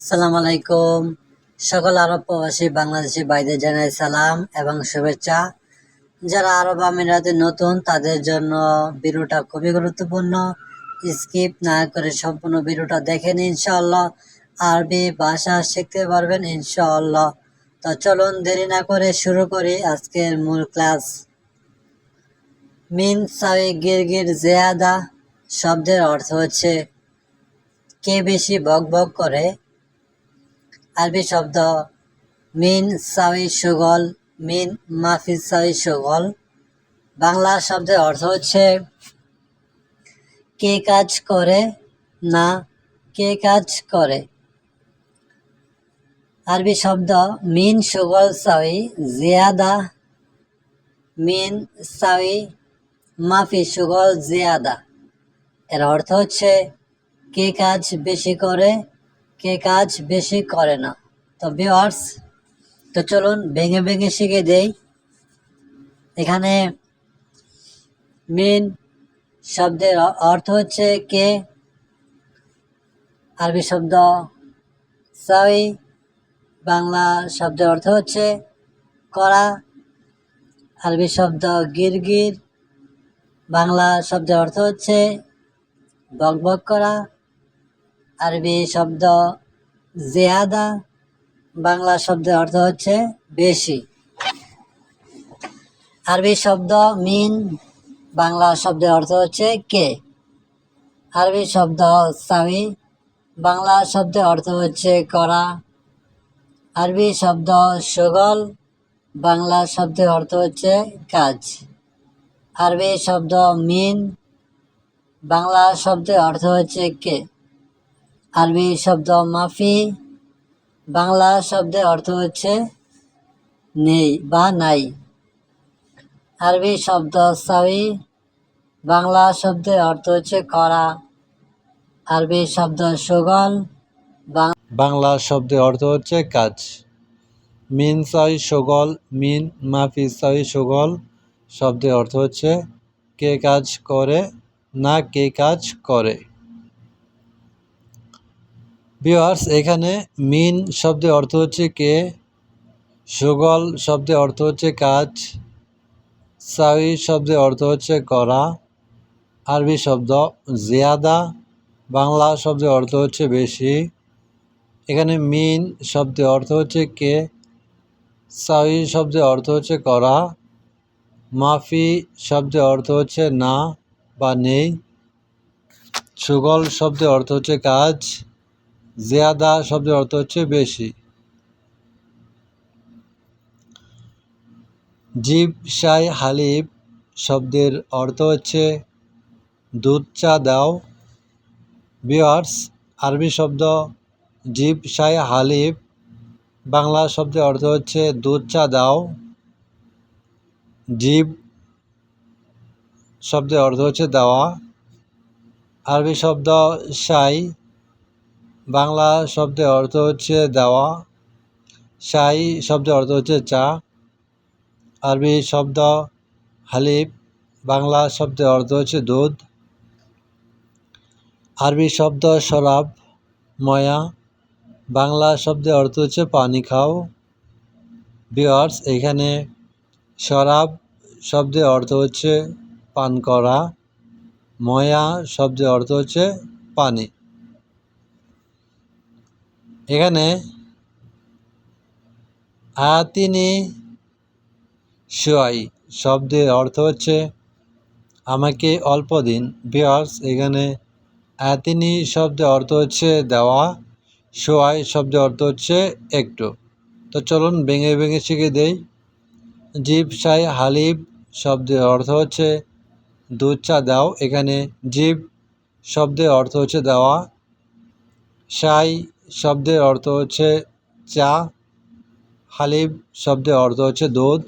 সালাম আলাইকুম। সকল আরব প্রবাসী, বাংলাদেশি ভাইদের জানাই সালাম এবং শুভেচ্ছা। যারা আরব আমিরাতে নতুন, তাদের জন্য ভিডিওটা খুবই গুরুত্বপূর্ণ। স্কিপ না করে সম্পূর্ণ ভিডিওটা দেখেন ইনশাআল্লাহ। আরবি ভাষা শিখতে পারবেন ইনশাআল্লাহ। তো চলুন দেরি না করে শুরু করি আজকের মূল ক্লাস। মিন সাই গিরগির জেয়াদা শব্দের অর্থ হচ্ছে, কে বেশি বক বক করে আরবি শব্দ, মিন সাউই সুগল, মিন মাফি সাউই সুগল। বাংলা শব্দের অর্থ হচ্ছে, কে কাজ করে না কে কাজ করে। আরবি শব্দ, মিন সুগল সাউই জিয়াদা, মিন সাউই মাফি সুগল জিয়াদা। এর অর্থ হচ্ছে, কে কাজ বেশি করে কে কাজ বেশি করে না। তো ভিওয়ার্স তো চলুন ভেঙে ভেঙে শিখে দেই। এখানে মেন শব্দের অর্থ হচ্ছে কে, আরবি শব্দ সাই, বাংলা শব্দের অর্থ হচ্ছে করা আরবি শব্দ গিরগির, বাংলা শব্দের অর্থ হচ্ছে বকবক করা। আরবি শব্দ জেয়াদা বাংলা শব্দের অর্থ হচ্ছে বেশি। আরবি শব্দ মিন, বাংলা শব্দের অর্থ হচ্ছে কে। আরবি শব্দ সাবি বাংলা শব্দের অর্থ হচ্ছে করা। আরবি শব্দ সুগল, বাংলা শব্দের অর্থ হচ্ছে কাজ। আরবি শব্দ মিন, বাংলা শব্দের অর্থ হচ্ছে কে। আরবি শব্দ মাফি, বাংলা শব্দের অর্থ হচ্ছে নেই বা নাই। আরবি শব্দ সাবি, বাংলা শব্দের অর্থ হচ্ছে করা আরবি শব্দ সুগল বাংলা শব্দের অর্থ হচ্ছে কাজ। মিন সাই সগল, মিন মাফি সাই সগল শব্দের অর্থ হচ্ছে কে কাজ করে না কে কাজ করে। ভিউয়ার্স এখানে মিন শব্দের অর্থ হচ্ছে কে, সুগল শব্দের অর্থ হচ্ছে কাজ সাই শব্দের অর্থ হচ্ছে করা, আরবি শব্দ জিয়াদা, বাংলা শব্দের অর্থ হচ্ছে বেশি। এখানে মিন শব্দের অর্থ হচ্ছে কে সাই শব্দের অর্থ হচ্ছে করা, মাফি শব্দের অর্থ হচ্ছে না বা নেই, সুগল শব্দের অর্থ হচ্ছে কাজ জিয়াদা শব্দের অর্থ হচ্ছে বেশি। জিব সাই হালিব শব্দের অর্থ হচ্ছে, দুধ চা দাও। বিয়ার্স আরবি শব্দ জিব সাই হালিব বাংলা শব্দের অর্থ হচ্ছে, দুধ চা দাও। জিব শব্দের অর্থ হচ্ছে, দেওয়া। আরবি শব্দ সাই বাংলা শব্দের অর্থ হচ্ছে দেওয়া, সাই শব্দের অর্থ হচ্ছে চা, আরবি শব্দ হালিফ, বাংলা শব্দের অর্থ হচ্ছে দুধ, আরবি শব্দ শরাব, ময়া, বাংলা শব্দের অর্থ হচ্ছে পানি খাও। বিয়ার্স এখানে শরাব শব্দের অর্থ হচ্ছে পান করা, ময়া শব্দের অর্থ হচ্ছে পানি। এখানে আতিনি সোয়াই শব্দের অর্থ হচ্ছে, আমাকে অল্প দিন। বিয়ার্স এখানে আতিনি শব্দের অর্থ হচ্ছে দেওয়া সোয়াই শব্দের অর্থ হচ্ছে একটু। তো চলুন ভেঙে ভেঙে শিখে দেই। জিব, সাই, হালিব শব্দের অর্থ হচ্ছে, দুধ চা দাও। এখানে জিব শব্দের অর্থ হচ্ছে দেওয়া, সাই শব্দের অর্থ হচ্ছে চা। হালিব শব্দের অর্থ হচ্ছে দুধ।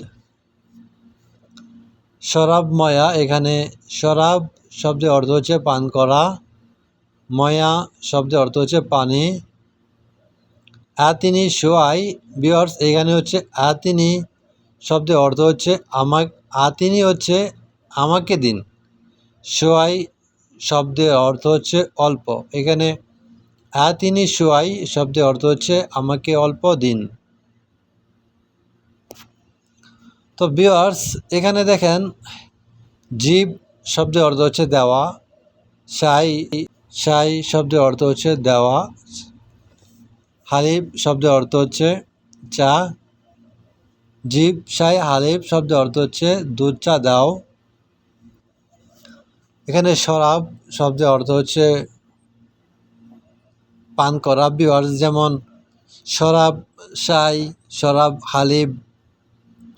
শরাব ময়া এখানে শরাব শব্দের অর্থ হচ্ছে পান করা। ময়া শব্দের অর্থ হচ্ছে পানি। আতিনি সোয়াই বিয়ার্স এখানে হচ্ছে আতিনি শব্দের অর্থ হচ্ছে আমাক, আতিনি হচ্ছে আমাকে দিন। সোয়াই শব্দের অর্থ হচ্ছে অল্প। এখানে আতিনি সোয়াই শব্দের অর্থ হচ্ছে, আমাকে অল্প দিন। তো বিয়ার্স এখানে দেখেন, জীব শব্দের অর্থ হচ্ছে দেওয়া, সাই সাই শব্দের অর্থ হচ্ছে দেওয়া, হালিব শব্দের অর্থ হচ্ছে চা, জীব সাই হালিব শব্দের অর্থ হচ্ছে দুধ চা দাও। এখানে শরাব শব্দের অর্থ হচ্ছে পান করা। বিওয়ার্স যেমন শরাব সাই শরাব হালিব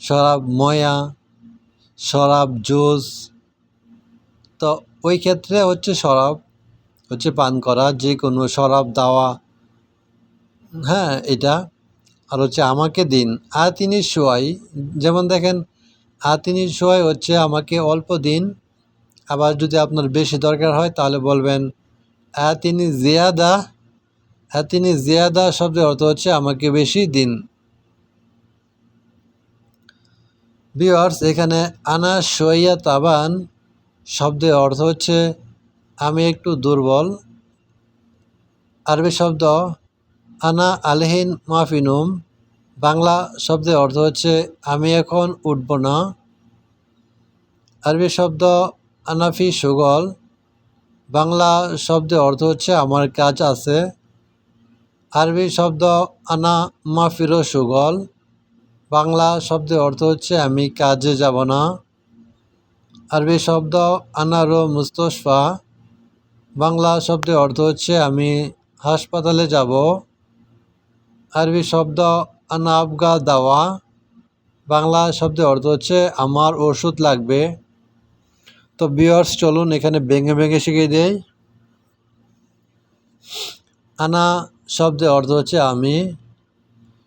শরাব ময়া, শরাব জুস। তো ওই ক্ষেত্রে হচ্ছে শরাব, হচ্ছে পান করা যে কোনো শরাব, দেওয়া হ্যাঁ এটা। আর হচ্ছে আমাকে দিন। আর তিনি শোয়াই যেমন দেখেন আর তিনি শোয়াই হচ্ছে আমাকে অল্প দিন। আবার যদি আপনার বেশি দরকার হয়, তাহলে বলবেন আ তিনি জিয়াদা আ তিনি জিয়াদা শব্দের অর্থ হচ্ছে আমাকে বেশি দিন। বিয়ার্স এখানে আনা সইয়া তাবান শব্দের অর্থ হচ্ছে আমি একটু দুর্বল। আরবি শব্দ আনা আলহিন মাফিনুম। বাংলা শব্দের অর্থ হচ্ছে আমি এখন উঠব না। আরবি শব্দ আনাফি সুগল। বাংলা শব্দের অর্থ হচ্ছে আমার কাজ আছে। আরবি শব্দ আনা মাফিরো সুগল। বাংলা শব্দের অর্থ হচ্ছে, আমি কাজে যাব না। আরবি শব্দ আনারো মুস্তফা বাংলা শব্দের অর্থ হচ্ছে, আমি হাসপাতালে যাব। আরবি শব্দ আনা আবগা দাওয়া। বাংলা শব্দের অর্থ হচ্ছে, আমার ওষুধ লাগবে। তো বিয়ার্স চলুন এখানে ভেঙে ভেঙে শিখিয়ে দেয় আনা শব্দের অর্থ হচ্ছে আমি।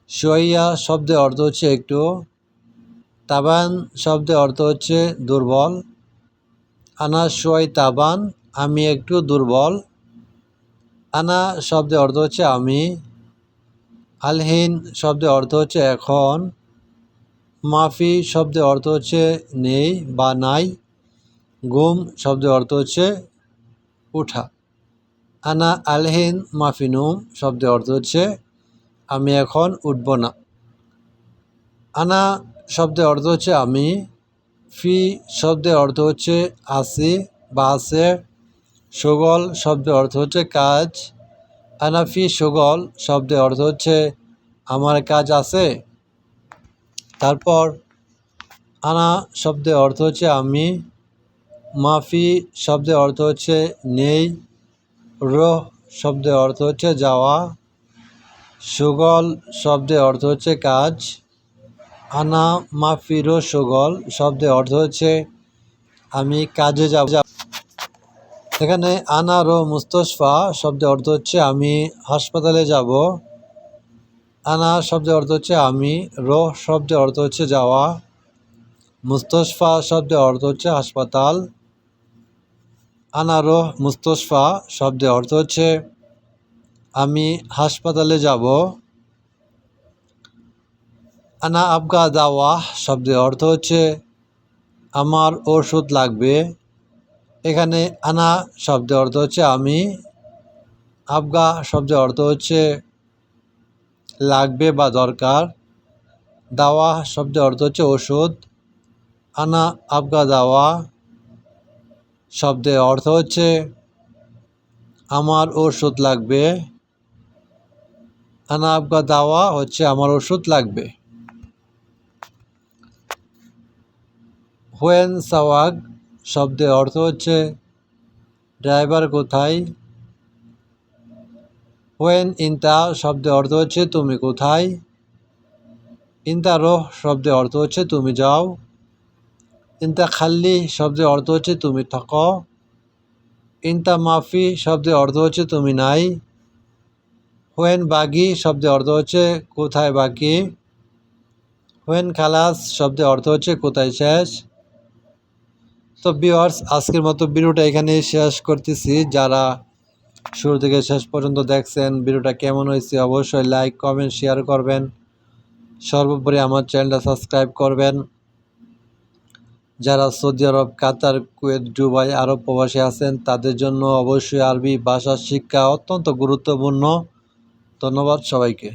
সইয়া শব্দের অর্থ হচ্ছে একটু। তাবান শব্দের অর্থ হচ্ছে দুর্বল। আনা সোয়াই তাবান, আমি একটু দুর্বল। আনা শব্দের অর্থ হচ্ছে আমি। আলহীন শব্দের অর্থ হচ্ছে এখন। মাফি শব্দের অর্থ হচ্ছে নেই বা নাই। গুম শব্দের অর্থ হচ্ছে উঠা। আনা আলহীন মাফিনুম শব্দের অর্থ হচ্ছে, আমি এখন উঠব না। আনা শব্দের অর্থ হচ্ছে, আমি। ফি শব্দের অর্থ হচ্ছে, আসি। বা আছে সুগল শব্দের অর্থ হচ্ছে, কাজ। আনাফি সুগল শব্দের অর্থ হচ্ছে, আমার কাজ আছে। তারপর আনা শব্দের অর্থ হচ্ছে, আমি। মাফি শব্দের অর্থ হচ্ছে, নেই। রোহ শব্দের অর্থ হচ্ছে যাওয়া। সুগল শব্দের অর্থ হচ্ছে কাজ। আনা মাফিরো সুগল শব্দের অর্থ হচ্ছে, আমি কাজে যাব। এখানে আনারো মুস্তফা শব্দের অর্থ হচ্ছে, আমি হাসপাতালে যাব। আনা শব্দের অর্থ হচ্ছে, আমি। রো শব্দের অর্থ হচ্ছে, যাওয়া। মুস্তফা শব্দের অর্থ হচ্ছে, হাসপাতাল। আনারো মুস্তফা শব্দের অর্থ হচ্ছে, আমি হাসপাতালে যাব। আনা আবগা দাওয়া শব্দের অর্থ হচ্ছে, আমার ওষুধ লাগবে। এখানে আনা শব্দের অর্থ হচ্ছে, আমি। আবগা শব্দের অর্থ হচ্ছে, লাগবে বা দরকার। দাওয়া শব্দের অর্থ হচ্ছে, ওষুধ। আনা আবগা দাওয়া। শব্দের অর্থ হচ্ছে, আমার ওষুধ লাগবে। আনা আবগা দাওয়া হচ্ছে, আমার ওষুধ লাগবে। হোয়েন সাওয়াগ শব্দের অর্থ হচ্ছে, ড্রাইভার কোথায়? হোয়েন ইন্তা শব্দের অর্থ হচ্ছে, তুমি কোথায়? ইন্তা রোহ শব্দের অর্থ হচ্ছে, তুমি যাও। ইন্তা খাল্লি শব্দের অর্থ হচ্ছে তুমি থাকো। ইন্তা মাফি শব্দের অর্থ হচ্ছে তুমি নাই। হোয়েন বাগি শব্দের অর্থ হচ্ছে কোথায় বাকি হোয়েন খালাস শব্দের অর্থ হচ্ছে কোথায় শেষ। তো বিওয়ার্স আজকের মতো ভিডিওটা এখানে শেষ করতেছি। যারা শুরু থেকে শেষ পর্যন্ত দেখছেন, ভিডিওটা কেমন হয়েছে অবশ্যই লাইক কমেন্ট শেয়ার করবেন। সর্বোপরি আমার চ্যানেলটা সাবস্ক্রাইব করবেন। যারা Saudi Arab, Qatar, Kuwait, Dubai, Arab প্রবাসী আছেন, তাদের জন্য অবশ্যই আরবি ভাষা শিক্ষা অত্যন্ত গুরুত্বপূর্ণ। ধন্যবাদ সবাইকে।